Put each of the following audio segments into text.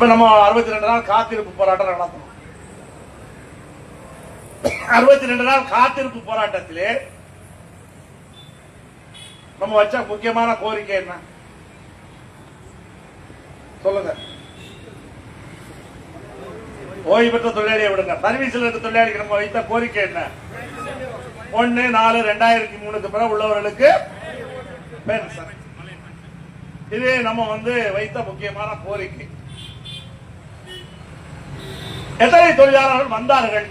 இப்ப நம்ம அறுபத்தி ரெண்டு நாள் காத்திருப்பு போராட்டம் நடத்தணும். அறுபத்தி ரெண்டு நாள் காத்திருப்பு போராட்டத்திலே நம்ம வச்ச முக்கியமான கோரிக்கை என்ன? சொல்லுங்க. ஓய்வு பெற்ற தொழிலாளியை விடுங்க. சர்வீஸ்ல இருக்க தொழிலாளிக்கு நம்ம வைத்த கோரிக்கை என்ன? ஒன்னு நாலு ரெண்டாயிரத்தி மூணுக்கு பிறகு உள்ளவர்களுக்கு பென்ஷன் இது நம்ம வந்து வைத்த முக்கியமான கோரிக்கை. எத்தனை தொழிலாளர்கள் வந்தார்கள்?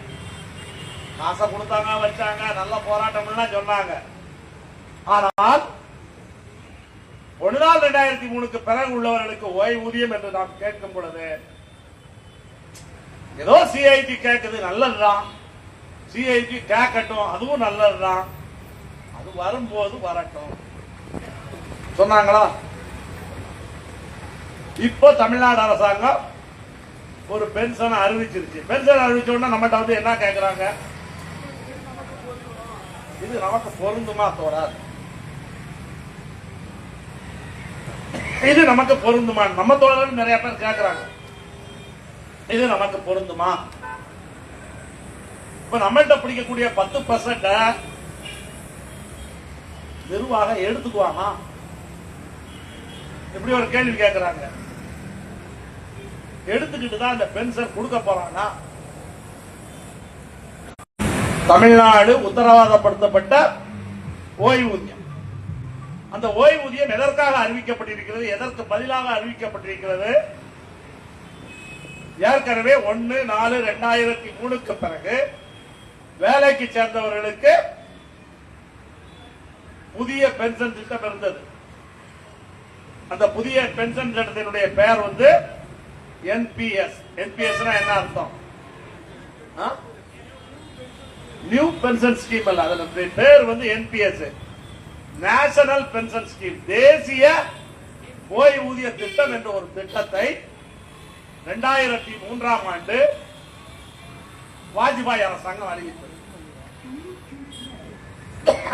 காசை கொடுத்தாங்க வச்சாங்க நல்ல போராட்டம் சொன்னாங்க. ஆனால் ஒரு நாள் ரெண்டாயிரத்தி மூணுக்கு பிறகு உள்ளவர்களுக்கு ஓய்வூதியம் என்று நாம் கேட்கும் பொழுது ஏதோ சிஐடி கேட்குது நல்லதுதான். சிஐடி கேட்கட்டும் அதுவும் நல்லதுதான். அது வரும்போது வரட்டும். சொன்னாங்களா? இப்போ தமிழ்நாடு அரசாங்கம் ஒரு பென்ஷனை அறிவிச்சிருச்சு. பென்ஷன் அறிவிச்ச உடனே நம்மகிட்ட வந்து என்ன கேட்கறாங்க இது நமக்கு பொருந்துமா தோறாது இது நமக்கு பொருந்துமா? நம்ம தோழர்கள் நிறைய பேர் கேட்கறாங்க இது நமக்கு பொருந்துமா? இப்ப நம்மள்ட்ட பிடிக்கக்கூடிய பத்து பர்சன்ட நிர்வாகம் எடுத்துக்குவாமா இப்படி ஒரு கேள்வி கேட்கறாங்க எடுத்துக்கிட்டு தான் அந்த பென்ஷன் கொடுக்க போறாங்க தமிழ்நாடு உத்தரவாதப்படுத்தப்பட்ட ஓய்வூதியம். அந்த ஓய்வூதியம் எதற்காக அறிவிக்கப்பட்டிருக்கிறது எதற்கு பதிலாக அறிவிக்கப்பட்டிருக்கிறது? ஏற்கனவே ஒன்னு நாலு ரெண்டாயிரத்தி மூணுக்கு பிறகு வேலைக்கு சேர்ந்தவர்களுக்கு புதிய பென்ஷன் திட்டம் இருந்தது. அந்த புதிய பென்ஷன் திட்டத்தினுடைய பெயர் வந்து என்பிஎஸ் என்பிஎஸ்னா என்ன அர்த்தம்? நியூ பென்ஷன் ஸ்கீம் அல்ல. அதனுடைய பேர் வந்து என்பிஎஸ் நேஷனல் பென்ஷன் ஸ்கீம் தேசிய ஓய்வூதிய திட்டம் என்ற ஒரு திட்டத்தை இரண்டாயிரத்தி மூன்றாம் ஆண்டு வாஜ்பாய் அரசாங்கம் அறிவித்தது.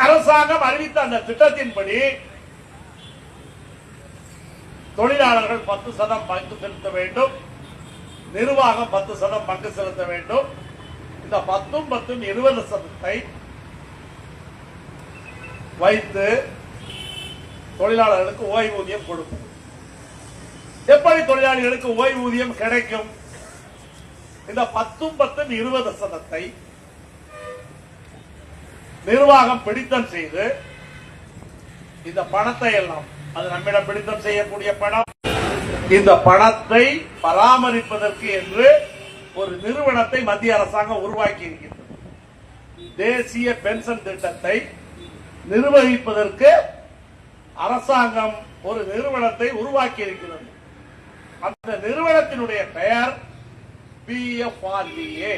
அரசாங்கம் அறிவித்த அந்த திட்டத்தின்படி தொழிலாளர்கள் பத்து சதம் பங்கு செலுத்த வேண்டும். நிர்வாகம் பத்து சதம் பங்கு செலுத்த வேண்டும். இந்த பத்தும் பத்தும் இருபது சதத்தை வைத்து தொழிலாளர்களுக்கு ஓய்வூதியம் கொடுக்கும். எப்படி தொழிலாளிகளுக்கு ஓய்வூதியம் கிடைக்கும்? இந்த பத்தும் பத்தும் இருபது சதத்தை நிர்வாகம் பிடித்தம் செய்து இந்த பணத்தை எல்லாம் அது நம்மிடம் பிடித்தம் செய்யக்கூடிய பணம். இந்த பணத்தை பராமரிப்பதற்கு என்று ஒரு நிறுவனத்தை மத்திய அரசாங்கம் உருவாக்கி இருக்கின்றது தேசிய பென்ஷன் திட்டத்தை நிர்வகிப்பதற்கு அரசாங்கம் ஒரு நிறுவனத்தை உருவாக்கி இருக்கிறது அந்த நிறுவனத்தினுடைய பெயர் PFRDA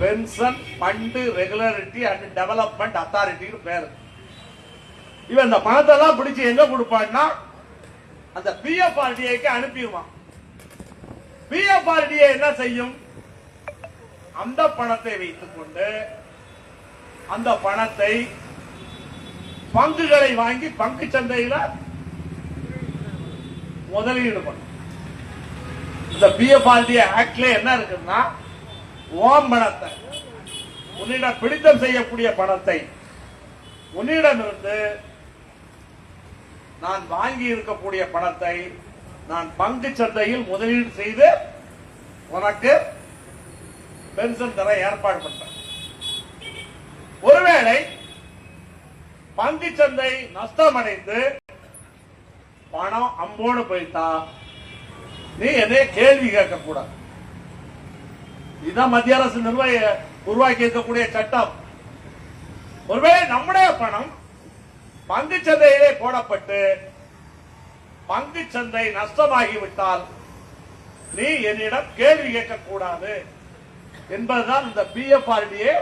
pension fund regularity and development அத்தாரிட்டின்னு பேர். இவன் இந்த பணத்தை எல்லாம் பிடிச்சு எங்க கொடுப்பான்னா அந்த பிஎஃப்ஆர்டிஏக்கு அனுப்பிடுவான். பிஎஃப்ஆர்டிஏ என்ன செய்யும்? அந்த பணத்தை வைத்துக்கொண்டு அந்த பணத்தை பங்குகளை வாங்கி பங்கு சந்தையில முதலீடு பண்ணும். இந்த பிஎஃப்ஆர்டிஏ ஆக்ட்ல என்ன இருக்குன்னா ஓம் பணத்தை உன்னிடம் பிடித்தம் செய்யக்கூடிய பணத்தை உன்னிடமிருந்து நான் வாங்கி இருக்கக்கூடிய பணத்தை நான் பங்கு சந்தையில் முதலீடு செய்து உனக்கு பென்ஷன் தர ஏற்பாடு பண்றேன். ஒருவேளை பங்கு சந்தை நஷ்டமடைந்து பணம் அம்போடு போயிட்டா நீ என்னைய கேள்வி கேட்க கூடாது இதுதான் மத்திய அரசு நிர்வாக உருவாக்கி இருக்கக்கூடிய சட்டம். ஒருவேளை நம்முடைய பணம் பங்கு சந்தையிலே போடப்பட்டு பங்கு சந்தை நஷ்டமாகிவிட்டால் நீ என்னிடம் கேள்வி கேட்கக்கூடாது என்பதுதான் இந்த பிஎஃப்ஆர்டிஏ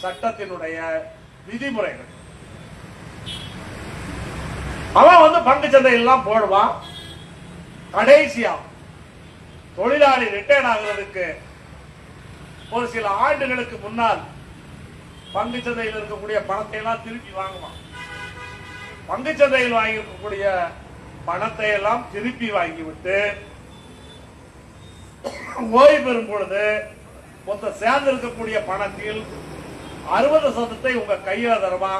சட்டத்தினுடைய விதிமுறைகள். அவன் வந்து பங்கு சந்தையெல்லாம் போடுவான். கடைசியா தொழிலாளி ரிட்டையர்ட் ஆகுறதுக்கு ஒரு சில ஆண்டுகளுக்கு முன்னால் பங்கு சந்தையில் இருக்கக்கூடிய பணத்தை எல்லாம் திருப்பி வாங்குவான். பங்கு சந்தையில் வாங்கி இருக்கக்கூடிய பணத்தை எல்லாம் திருப்பி வாங்கிவிட்டு ஓய்வு பெறும் பொழுது மொத்த சேர்ந்து இருக்கக்கூடிய பணத்தில் அறுபது சதத்தை உங்க கையில தருமா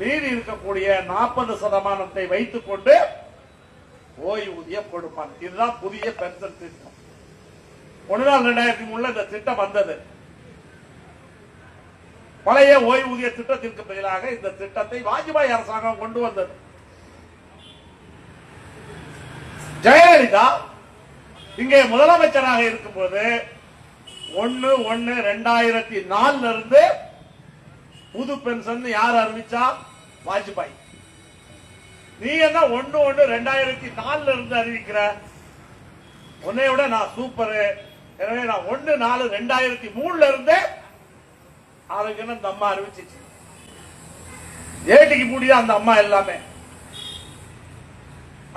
மீதி இருக்கக்கூடிய நாற்பது சதமானத்தை வைத்துக் கொண்டு ஓய்வூதியம் கொடுப்பான் இதுதான் புதிய பென்ஷன் திட்டம். ஒன்று நாள் ரெண்டாயிரத்தி மூணுல இந்த திட்டம் வந்தது. பழைய ஓய்வூதிய திட்டத்திற்கு பதிலாக இந்த திட்டத்தை வாஜ்பாய் அரசாங்கம் கொண்டு வந்தது. ஜெயலலிதா இங்கே முதலமைச்சராக இருக்கும்போது ஒன்னு ஒன்னு ரெண்டாயிரத்தி நாலுல இருந்து புது பென்ஷன் யார் அறிவிச்சா? வாஜ்பாய். நீ என்ன ஒன்னு ஒன்னு ரெண்டாயிரத்தி நாலுல இருந்து அறிவிக்கிற? உன்னை விட நான் சூப்பரு எனவே நான் ஒன்னு நாலு ரெண்டாயிரத்தி மூணுல இருந்தே அதுக்குன்னு அந்த அம்மா அறிவிச்சிச்சு. ஏட்டிக்கு முடிய அந்த அம்மா எல்லாமே.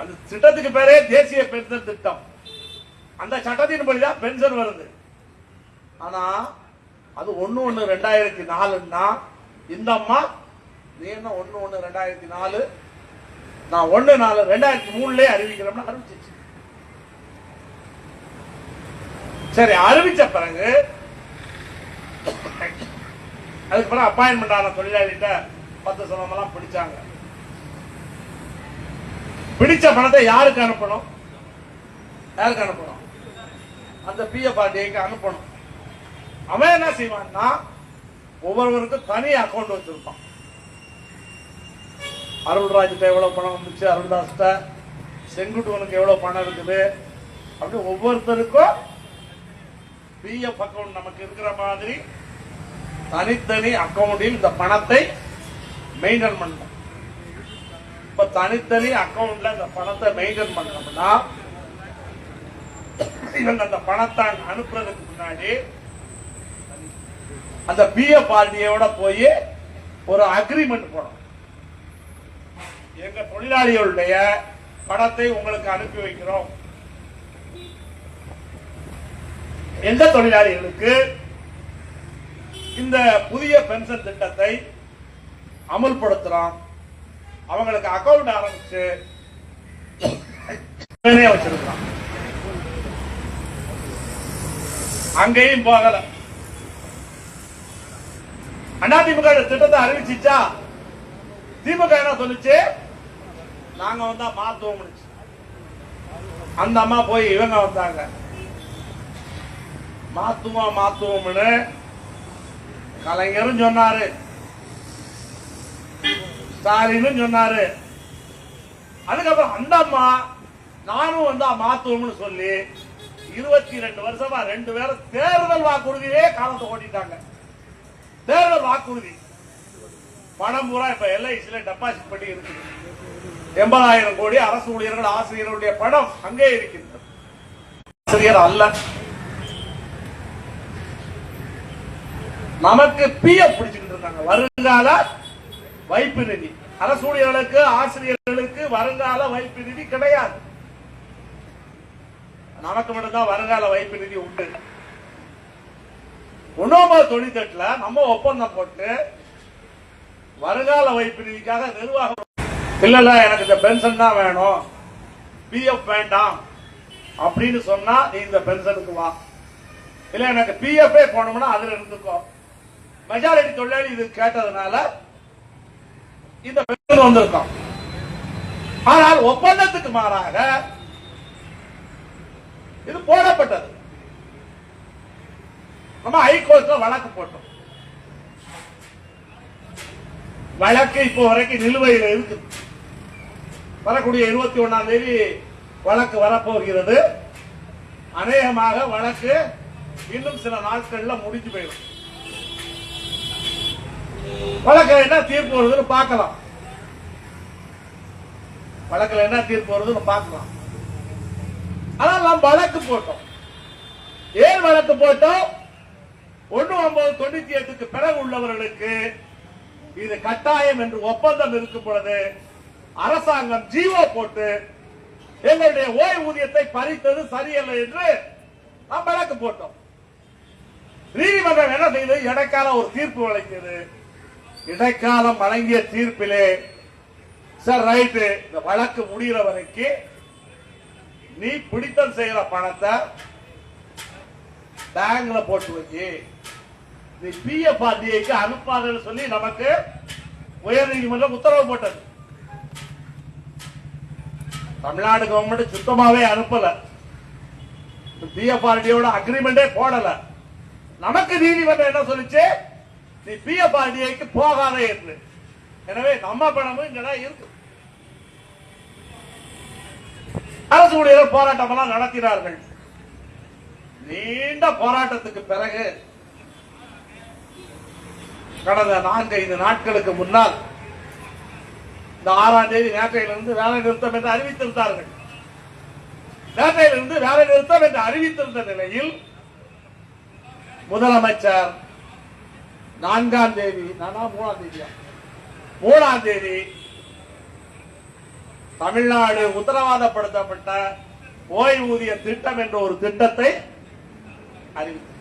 அந்த திட்டத்துக்கு பேரே தேசிய பென்ஷன் திட்டம். அந்த சட்டத்தின்படிதான் பென்ஷன் வருது. ஆனா அது ஒன்னு ஒண்ணு ரெண்டாயிரத்தி நாலுன்னா இந்த அம்மா நீ என்ன ஒண்ணு ஒண்ணு ரெண்டாயிரத்தி நாலு நான் ஒண்ணு நாலு ரெண்டாயிரத்தி மூணுலயே அறிவிக்கிறோம்னு அறிவிச்சிச்சு. சரி அறிவிச்ச பிறகு அதுக்கு அப்பாயின்மெண்ட் ஆன தொழிலாளிகிட்ட பத்து சதமெல்லாம் பிடிச்சாங்க. பிடிச்ச பணத்தை யாருக்கு அனுப்பணும்? யாருக்கு அனுப்பணும்? அந்த பிஎஃப் பார்ட்டிக்கு அனுப்பணும். அவன் என்ன செய்வான்னா ஒவ்வொருவருக்கும் தனி அக்கௌண்ட் வச்சிருப்பான். அருள்ராஜ்கிட்ட எவ்வளவு பணம் வந்துச்சு அருள்தாஸ்கிட்ட செங்குட்டுவனுக்கு எவ்வளவு பணம் இருக்குது அப்படி ஒவ்வொருத்தருக்கும் பிஎஃப் அக்கௌண்ட் நமக்கு இருக்கிற மாதிரி தனித்தனி அக்கௌண்டில் இந்த பணத்தை மெயின்டைன் பண்ணணும். இப்ப தனித்தனி அக்கௌண்ட்ல இந்த பணத்தை மெயின்டைன் பண்ணோம்னா இவங்க அந்த பணத்தை அனுப்புறதுக்கு முன்னாடி அந்த பிஎஃப் பார்ட்டியோட போய் ஒரு அக்ரிமெண்ட் போடணும். எங்க தொழிலாளிகளுடைய பணத்தை உங்களுக்கு அனுப்பி வைக்கிறோம். எந்த தொழிலாளிகளுக்கு? இந்த புதிய பென்ஷன் திட்டத்தை அமல்படுத்துறோம் அவங்களுக்கு அக்கௌண்ட் ஆரம்பிச்சு உடனே வச்சிருக்கிறோம் அங்கேயும் போகல. அதிமுக திட்டத்தை அறிவிச்சிச்சா? திமுக என்ன சொல்லுச்சு? நாங்க வந்தா மாத்துவோம் அந்த அம்மா போய் இவங்க வந்தாங்க. மாத்துவோம் மாத்துவோம்னு கலைஞரும் சொன்னாரு. ஸ்டாலினும் சொன்னாரு. அதுக்கப்புறம் அந்த அம்மா நானும் வந்தா மாத்துவோம்னு சொல்லி இருபத்தி ரெண்டு வருஷமா ரெண்டு பேரும் தேர்தல் வாக்குறுதியே காலத்தை ஓட்டிட்டாங்க. தேர்தல் வாக்குறுதி. பணம் பூரா இப்ப எல்ஐசில டெபாசிட் பண்ணி இருக்கு. எண்பதாயிரம் கோடி அரசு ஊழியர்கள் ஆசிரியர்களுடைய பணம் அங்கே இருக்கின்றது. ஆசிரியர் அல்ல. நமக்கு பிஎஃப் பிடிச்சுக்கிட்டு இருக்காங்க. வருங்கால வைப்பு நிதி. அரசு ஊழியர்களுக்கு ஆசிரியர்களுக்கு வருங்கால வைப்பு நிதி கிடையாது. நமக்கு மட்டும்தான் வருங்கால வைப்பு நிதி உண்டு. உணவு தொழிற்சட்டுல நம்ம ஒப்பந்தம் போட்டு வருங்கால வைப்பு நிதிக்காக நிர்வாகம். இல்ல இல்ல எனக்கு இந்த பென்ஷன் தான் வேணும். பிஎஃப் வேண்டாம். அப்படின்னு சொன்னா நீ இந்த பென்ஷனுக்கு வா. இல்ல எனக்கு பிஎஃப் போனோம்னா அதுல இருந்துக்கோ. மெஜாரிட்டி தொழிலாளி இது கேட்டதுனால இந்த வந்திருக்கோம். ஆனால் ஒப்பந்தத்துக்கு மாறாக இது போடப்பட்டது. நம்ம ஹைகோர்ட்ல வழக்கு போட்டோம். வழக்கு இப்போ வரைக்கும் நிலுவையில் இருக்கு. வரக்கூடிய இருபத்தி ஒண்ணாம் தேதி வழக்கு வரப்போகிறது. அநேகமாக வழக்கு இன்னும் சில நாட்கள்ல முடிஞ்சு போயிடும். வழக்கில் என்ன தீர்ப்பு வருதுன்னு பார்க்கலாம். வழக்குல என்ன தீர்ப்பு வருதுன்னு பார்க்கலாம். ஆனால் நாம் வழக்கு போட்டோம். ஏன் வழக்கு போட்டோம்? ஒண்ணு ஒன்பது தொண்ணூத்தி எட்டுக்கு பிறகு உள்ளவர்களுக்கு இது கட்டாயம் என்று ஒப்பந்தம் இருக்கும் பொழுது அரசாங்கம் ஜீவோ போட்டு எங்களுடைய ஓய்வூதியத்தை பறித்தது சரியல்ல என்று நாம் வழக்கு போட்டோம். நீதிமன்றம் என்ன செய்தது இடைக்கால ஒரு தீர்ப்பு வழங்கியது இடைக்காலம் வழங்கிய தீர்ப்பிலே சார் ரைட்டு இந்த வழக்கு முடிகிற வரைக்கும் நீ பிடித்தம் செய்யற பணத்தை பேங்க்ல போட்டு வச்சு நீ பிஎஃப் ஆர்டிஐக்கு அனுப்பாதன்னு சொல்லி நமக்கு உயர்நீதிமன்றம் உத்தரவு போட்டது. தமிழ்நாடு கவர்மெண்ட் சுத்தமாவே அனுப்பல. பிஎஃப்ஆர்டியோட அக்ரிமெண்டே போடல. நமக்கு நீதிமன்றம் என்ன சொல்லிச்சு? நீ பிஎஃப்ஆர்டிஐக்கு போகாத என்று. எனவே நம்ம பணமும் இங்கதான் இருக்கு. அரசு ஊழியர்கள் போராட்டம் எல்லாம் நடத்தினார்கள். நீண்ட போராட்டத்துக்கு பிறகு கடந்த நான்கு ஐந்து நாட்களுக்கு முன்னால் இந்த ஆறாம் தேதி நேற்றையிலிருந்து வேலை நிறுத்தம் என்று அறிவித்திருந்தார்கள். நேற்றையிலிருந்து வேலை நிறுத்தம் என்று அறிவித்திருந்த நிலையில் முதலமைச்சர் நான்காம் தேதி நானா மூணாம் தேதியா? மூணாம் தேதி தமிழ்நாடு உத்தரவாதப்படுத்தப்பட்ட ஓய்வூதிய திட்டம் என்ற ஒரு திட்டத்தை அறிவித்தார்